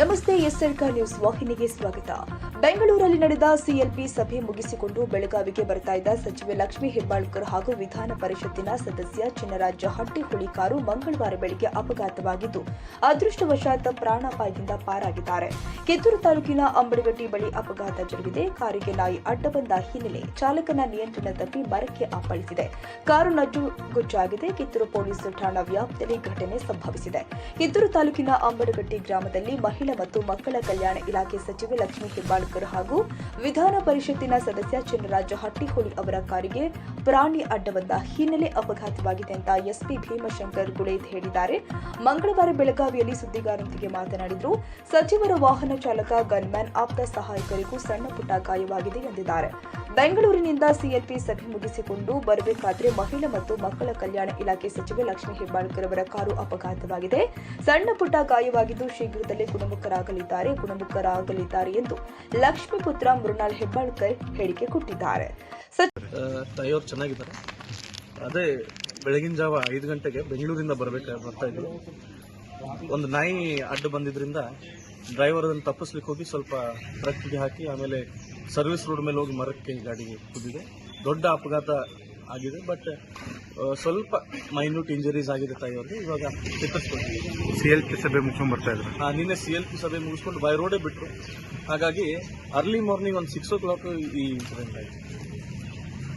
ನಮಸ್ತೆ ಎಸ್ಎಲ್ಕ ನ್ಯೂಸ್ ವಾಹಿನಿಗೆ ಸ್ವಾಗತ. ಬೆಂಗಳೂರಲ್ಲಿ ನಡೆದ ಸಿಎಲ್ಪಿ ಸಭೆ ಮುಗಿಸಿಕೊಂಡು ಬೆಳಗಾವಿಗೆ ಬರ್ತಾ ಇದ್ದ ಸಚಿವೆ ಲಕ್ಷ್ಮೀ ಹೆಬ್ಬಾಳ್ಕರ್ ಹಾಗೂ ವಿಧಾನ ಪರಿಷತ್ತಿನ ಸದಸ್ಯ ಚಿನ್ನರಾಜ ಹಟ್ಟಿಹುಳಿ ಕಾರು ಮಂಗಳವಾರ ಬೆಳಗ್ಗೆ ಅಪಘಾತವಾಗಿದ್ದು, ಅದೃಷ್ಟವಶಾತ್ ಪ್ರಾಣಾಪಾಯದಿಂದ ಪಾರಾಗಿದ್ದಾರೆ. ಕಿತ್ತೂರು ತಾಲೂಕಿನ ಅಂಬಡಗಟ್ಟಿ ಬಳಿ ಅಪಘಾತ ಜರುಗಿದೆ. ಕಾರಿಗೆ ನಾಯಿ ಅಡ್ಡ ಬಂದ ಹಿನ್ನೆಲೆ ಚಾಲಕನ ನಿಯಂತ್ರಣ ತಪ್ಪಿ ಮರಕ್ಕೆ ಅಪ್ಪಳಿಸಿದೆ. ಕಾರು ನಜ್ಜುಗುಜ್ಜಾಗಿದೆ ಕಿತ್ತೂರು ಪೊಲೀಸ್ ಠಾಣಾ ವ್ಯಾಪ್ತಿಯಲ್ಲಿ ಘಟನೆ ಸಂಭವಿಸಿದೆ. ಕಿತ್ತೂರು ತಾಲೂಕಿನ ಅಂಬಡಗಟ್ಟಿ ಗ್ರಾಮದಲ್ಲಿ ಮಹಿಳಾ ಮತ್ತು ಮಕ್ಕಳ ಕಲ್ಯಾಣ ಇಲಾಖೆ ಸಚಿವೆ ಲಕ್ಷ್ಮೀ ಹೆಬ್ಬಾಳ್ಕರ್ ಹಾಗೂ ವಿಧಾನ ಪರಿಷತ್ತಿನ ಸದಸ್ಯ ಚಿನ್ನರಾಜ ಹಟ್ಟಿಹೊಳಿ ಅವರ ಕಾರಿಗೆ ಪ್ರಾಣಿ ಅಡ್ಡ ಬಂದ ಹಿನ್ನೆಲೆ ಅಪಘಾತವಾಗಿದೆ ಅಂತ ಎಸ್ಪಿ ಭೀಮಶಂಕರ್ ಗುಳೇದ್ ಹೇಳಿದ್ದಾರೆ. ಮಂಗಳವಾರ ಬೆಳಗಾವಿಯಲ್ಲಿ ಸುದ್ದಿಗಾರರೊಂದಿಗೆ ಮಾತನಾಡಿದರು, ಸಚಿವರ ವಾಹನ ಚಾಲಕ ಗನ್ಮ್ಯಾನ್ ಆಪ್ತ ಸಹಾಯಕರಿಗೂ ಸಣ್ಣ ಪುಟ್ಟ ಗಾಯವಾಗಿದೆ ಎಂದಿದ್ದಾರೆ. ಬೆಂಗಳೂರಿನಿಂದ ಸಿಎಲ್ಪಿ ಸಭೆ ಮುಗಿಸಿಕೊಂಡು ಬರಬೇಕಾದ್ರೆ ಮಹಿಳಾ ಮತ್ತು ಮಕ್ಕಳ ಕಲ್ಯಾಣ ಇಲಾಖೆ ಸಚಿವೆ ಲಕ್ಷ್ಮೀ ಹೆಬ್ಬಾಳ್ಕರ್ ಅವರ ಕಾರು ಅಪಘಾತವಾಗಿದೆ. ಸಣ್ಣ ಪುಟ್ಟ ಗಾಯವಾಗಿದ್ದು ಶೀಘ್ರದಲ್ಲೇ ಗುಣಮುಖರಾಗಲಿದ್ದಾರೆ ಗುಣಮುಖರಾಗಲಿದ್ದಾರೆ ಎಂದು ಲಕ್ಷ್ಮೀ ಪುತ್ರ ಮೃಣಾಲ್ ಹೆಬ್ಬಾಳ್ಕರ್ ಹೇಳಿಕೆ ಕೊಟ್ಟಿದ್ದಾರೆ. ಅದೇ ಬೆಳಗಿನ ಜಾವ ಐದು ಗಂಟೆಗೆ ಬೆಂಗಳೂರಿಂದ ಬರಬೇಕು ಬರ್ತಾ ಇದ್ವಿ ಒಂದು ನಾಯಿ ಅಡ್ಡ ಬಂದಿದ್ರಿಂದ ಡ್ರೈವರ್ ಅದನ್ನು ತಪ್ಪಿಸ್ಲಿಕ್ಕೆ ಹೋಗಿ ಸ್ವಲ್ಪ ಟ್ರಕ್ಗೆ ಹಾಕಿ ಆಮೇಲೆ ಸರ್ವಿಸ್ ರೋಡ್ ಮೇಲೆ ಹೋಗಿ ಮರಕ್ಕೆ ಗಾಡಿ ಕುದಿದೆ ದೊಡ್ಡ ಅಪಘಾತ ಆಗಿದೆ ಬಟ್ ಸ್ವಲ್ಪ ಮೈನ್ಯೂಟ್ ಇಂಜುರೀಸ್ ಆಗಿದೆ ತಾಯಿಯವ್ರಿಗೆ. ಇವಾಗ ಸಿ ಎಲ್ ಪಿ ಸಭೆ ಮುಗಿಸ್ಕೊಂಡು ಬರ್ತಾ ಇದ್ರು. ಹಾಂ ನಿನ್ನೆ ಸಿ ಎಲ್ ಪಿ ಸಭೆ ಮುಗಿಸ್ಕೊಂಡು ಬೈ ರೋಡೇ ಬಿಟ್ಟರು ಹಾಗಾಗಿ ಅರ್ಲಿ ಮಾರ್ನಿಂಗ್ ಒಂದು ಸಿಕ್ಸ್ ಓ ಕ್ಲಾಕ್ ಈ ಇನ್ಸಿಡೆಂಟ್ ಆಯಿತು.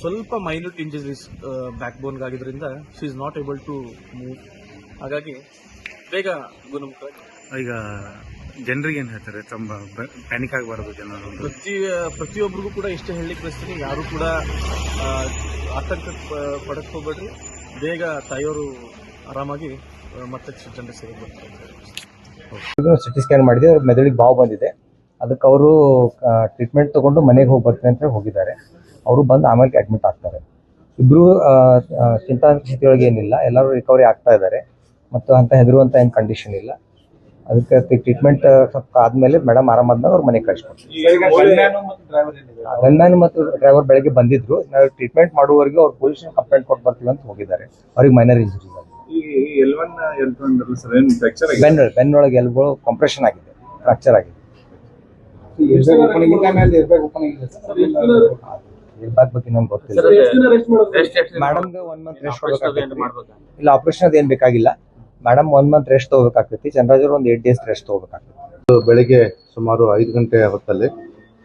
ಸ್ವಲ್ಪ ಮೈನ್ಯೂಟ್ ಇಂಜರೀಸ್ ಬ್ಯಾಕ್ ಬೋನ್ಗೆ ಆಗಿದ್ರಿಂದ she is not able to move ಹಾಗಾಗಿ ಬೇಗ ಗುಣಮುಖ. ಈಗ ಜನರಿಗೆ ಏನು ಹೇಳ್ತಾರೆ? ತುಂಬ ಪ್ಯಾನಿಕ್ ಆಗಬಾರದು ಜನರು. ಪ್ರತಿ ಪ್ರತಿಯೊಬ್ಬರಿಗೂ ಕೂಡ ಇಷ್ಟು ಹೇಳಲಿಕ್ಕೆ ಬಯಸ್ತೀನಿ. ಯಾರು ಕೂಡ ಆತಂಕ ಪ- ಪಡಕ್ ಹೋಗ್ಬೇಡ್ರಿ. ಬೇಗ ತಾಯಿಯವರು ಆರಾಮಾಗಿ ಮತ್ತೆ ಜನರ ಸೇರಿ ಬರ್ತಾರೆ. ಸಿಟಿ ಸ್ಕ್ಯಾನ್ ಮಾಡಿದೆ ಅವ್ರ ಮೆದುಳಿಗೆ ಬಾವು ಬಂದಿದೆ. ಅದಕ್ಕೆ ಅವರು ಟ್ರೀಟ್ಮೆಂಟ್ ತಗೊಂಡು ಮನೆಗೆ ಹೋಗಿ ಬರ್ತೀನಿ ಅಂತ ಹೋಗಿದ್ದಾರೆ. ಅವರು ಬಂದು ಆಮೇಲೆ ಅಡ್ಮಿಟ್ ಆಗ್ತಾರೆ. ಇಬ್ಬರು ಚಿಂತಾ ಸ್ಥಿತಿಯೊಳಗೆ ಏನಿಲ್ಲ. ಎಲ್ಲರೂ ರಿಕವರಿ ಆಗ್ತಾ ಇದ್ದಾರೆ. ಮತ್ತು ಅಂತ ಹೆದರುವಂತ ಏನು ಕಂಡೀಷನ್ ಇಲ್ಲ. ಅದಕ್ಕೆ ಟ್ರೀಟ್ಮೆಂಟ್ ಸ್ವಲ್ಪ ಆದ್ಮೇಲೆ ಮೇಡಮ್ ಆರಾಮಾದ್ಮೇಲೆ ಅವ್ರು ಮನೆಗೆ ಕಳಿಸ್ಕೊಡ್ತೀವಿ ಗನ್ಮ್ಯಾನ್ ಮತ್ತು ಡ್ರೈವರ್ ಬೆಳಗ್ಗೆ ಬಂದಿದ್ರು. ನಾವು ಟ್ರೀಟ್ಮೆಂಟ್ ಮಾಡುವವರೆಗೆ ಅವ್ರು ಪೊಲೀಸ್ ಕಂಪ್ಲೇಂಟ್ ಕೊಟ್ಟು ಬರ್ತೀವಿ ಅಂತ ಹೋಗಿದ್ದಾರೆ. ಅವ್ರಿಗೆ ಮೈನರ್ ಇಂಜುರಿ ಬೆನ್ ಬೆನ್ನೊಳಗೆ ಎಲ್ಗಳು ಕಂಪ್ರೆಷನ್ ಆಗಿದೆ? ಫ್ರಾಕ್ಚರ್ ಆಗಿದೆ. ಇರ್ಬೇಕು ಬಗ್ಗೆ ನಂಗೆ ಗೊತ್ತಿಲ್ಲ ಮೇಡಮ್ಗೆ ಒನ್ ಮಂತ್ ರೆಸ್ಟ್ ಇಲ್ಲ ಆಪರೇಷನ್ ಅದೇನ್ ಬೇಕಾಗಿಲ್ಲ. ಮೇಡಮ್ ಒನ್ ಮಂತ್ ರೆಸ್ಟ್ ತಗೋಬೇಕಾಗ್ತೈತಿ. ಅವ್ರು ಒಂದು ಏಟ್ ಡೇಸ್ ರೆಸ್ಟ್ ತಗೋಬೇಕಾಗ್ತೈತಿ. ಬೆಳಿಗ್ಗೆ ಸುಮಾರು ಐದು ಗಂಟೆ ಹೊತ್ತಲ್ಲಿ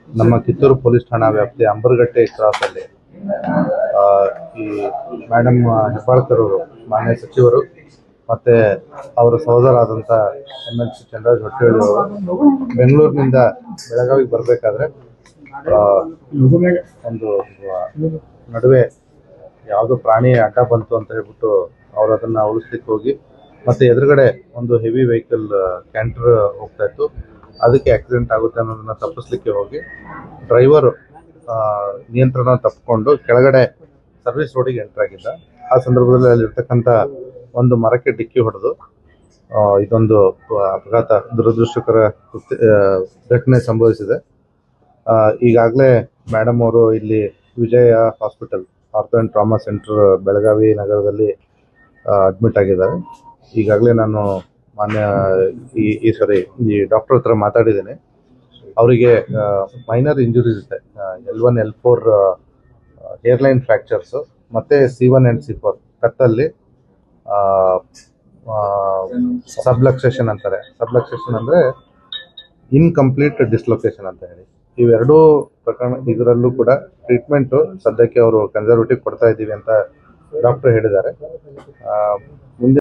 ನಮ್ಮ ಕಿತ್ತೂರು ಪೊಲೀಸ್ ಠಾಣಾ ವ್ಯಾಪ್ತಿ ಅಂಬರ್ಗಟ್ಟೆ ಕ್ರಾಸಲ್ಲಿ ಆ, ಈ ಮೇಡಮ್ ಹೆಬ್ಬಾಳ್ಕರ್ ಅವರು ಮಾನ್ಯ ಸಚಿವರು ಮತ್ತೆ ಅವರ ಸಹೋದರಾದಂಥ ಎಂ ಎಲ್ ಸಿ ಚಂದ್ರರಾಜ್ ಬೆಂಗಳೂರಿನಿಂದ ಬೆಳಗಾವಿಗೆ ಬರಬೇಕಾದ್ರೆ ಒಂದು ನಡುವೆ ಯಾವುದೋ ಪ್ರಾಣಿ ಅಡ್ಡ ಬಂತು ಅಂತ ಹೇಳ್ಬಿಟ್ಟು ಅವ್ರು ಅದನ್ನ ಉಳಿಸ್ಲಿಕ್ಕೆ ಹೋಗಿ, ಮತ್ತೆ ಎದುರುಗಡೆ ಒಂದು ಹೆವಿ ವೆಹಿಕಲ್ ಕ್ಯಾಂಟರ್ ಹೋಗ್ತಾ ಇತ್ತು. ಅದಕ್ಕೆ ಆಕ್ಸಿಡೆಂಟ್ ಆಗುತ್ತೆ ಅನ್ನೋದನ್ನ ತಪ್ಪಿಸ್ಲಿಕ್ಕೆ ಹೋಗಿ ಡ್ರೈವರ್ ನಿಯಂತ್ರಣ ತಪ್ಪಿಕೊಂಡು ಕೆಳಗಡೆ ಸರ್ವಿಸ್ ರೋಡಿಗೆ ಎಂಟರ್ ಆಗಿದ್ದ. ಆ ಸಂದರ್ಭದಲ್ಲಿ ಅಲ್ಲಿರ್ತಕ್ಕಂಥ ಒಂದು ಮರಕ್ಕೆ ಡಿಕ್ಕಿ ಹೊಡೆದು ಇದೊಂದು ಅಪಘಾತ ದುರದೃಷ್ಟಕರ ಘಟನೆ ಸಂಭವಿಸಿದೆ. ಈಗಾಗಲೇ ಮೇಡಮ್ ಅವರು ಇಲ್ಲಿ Vijaya hospital ortho and trauma centre Belagavi ನಗರದಲ್ಲಿ ಅಡ್ಮಿಟ್ ಆಗಿದ್ದಾರೆ. ಈಗಾಗಲೇ ನಾನು ಮಾನ್ಯ, ಈ ಈ ಸರಿ ಈ ಡಾಕ್ಟರ್ ಹತ್ರ ಮಾತಾಡಿದ್ದೀನಿ. ಅವರಿಗೆ ಮೈನರ್ ಇಂಜುರೀಸ್ ಇದೆ. L one L four hairline fractures ಮತ್ತು C one and C four ಕತ್ತಲ್ಲಿ subluxation ಅಂತಾರೆ. ಸಬ್ಲಕ್ಸೇಷನ್ ಅಂದರೆ ಇನ್ಕಂಪ್ಲೀಟ್ ಡಿಸ್ಲೊಕೇಷನ್ ಅಂತ ಹೇಳಿ. ಇವೆರಡೂ ಪ್ರಕರಣ ಇದರಲ್ಲೂ ಕೂಡ ಟ್ರೀಟ್ಮೆಂಟು ಸದ್ಯಕ್ಕೆ ಅವರು ಕನ್ಸರ್ವೇಟಿವ್ ಕೊಡ್ತಾ ಇದ್ದೀವಿ ಅಂತ ಡಾಕ್ಟರ್ ಹೇಳಿದ್ದಾರೆ. ಮುಂದೆ